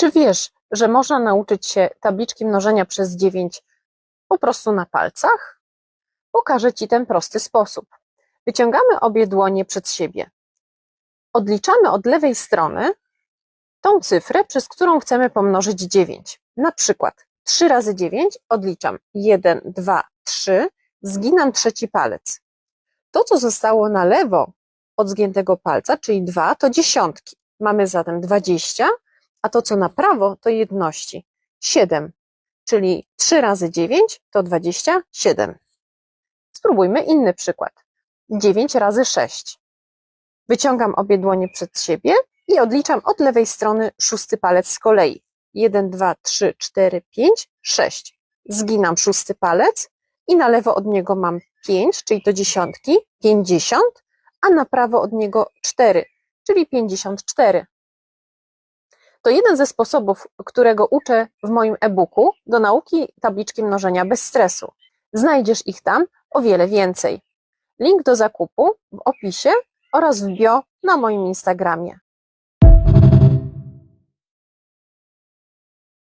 Czy wiesz, że można nauczyć się tabliczki mnożenia przez 9 po prostu na palcach? Pokażę Ci ten prosty sposób. Wyciągamy obie dłonie przed siebie. Odliczamy od lewej strony tą cyfrę, przez którą chcemy pomnożyć 9. Na przykład 3 razy 9 odliczam 1, 2, 3, zginam trzeci palec. To, co zostało na lewo od zgiętego palca, czyli 2, to dziesiątki. Mamy zatem 20, a to, co na prawo, to jedności. 7, czyli 3 razy 9 to 27. Spróbujmy inny przykład. 9 razy 6. Wyciągam obie dłonie przed siebie i odliczam od lewej strony szósty palec z kolei. 1, 2, 3, 4, 5, 6. Zginam szósty palec i na lewo od niego mam 5, czyli to dziesiątki, 50, a na prawo od niego 4, czyli 54. To jeden ze sposobów, którego uczę w moim e-booku do nauki tabliczki mnożenia bez stresu. Znajdziesz ich tam o wiele więcej. Link do zakupu w opisie oraz w bio na moim Instagramie.